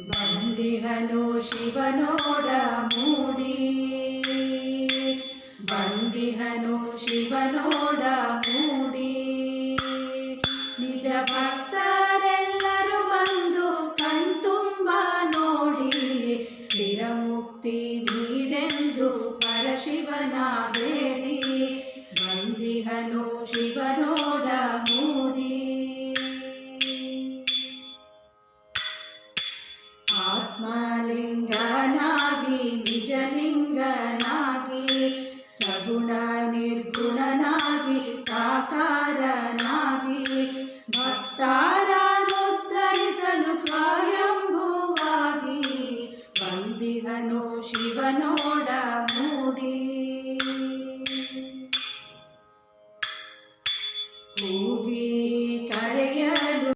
ಬಂದಿಹನು ಶಿವನೋಡ ಮೂಡಿ. ಬಂದಿಹನು ಶಿವನೋಡ ಮೂಡಿ. ನಿಜ ಭಕ್ತರೆಲ್ಲರೂ ಬಂದು ಕಣ್ತುಂಬ ನೋಡಿ. ಸ್ಥಿರ ಮುಕ್ತಿ ನೀಡೆಂದು ಪರಶಿವನ ಬೇಡಿ. ಬಂದಿಹನು ಶಿವನೋಡ ಆತ್ಮಲಿಂಗನಾಗಿ ನಿಜಲಿಂಗನಾಗಿ ಸಗುಣ ನಿರ್ಗುಣನಾಗಿ ಸಾಕಾರನಾಗಿ ಭಕ್ತಾರನುತ್ತರಿಸಲು ಸ್ವಯಂಭುವಾಗಿ ಬಂದಿಹನು ಶಿವನೋಡ ಮೂಡಿ ಕೂಗಿ ಕರೆಯಲು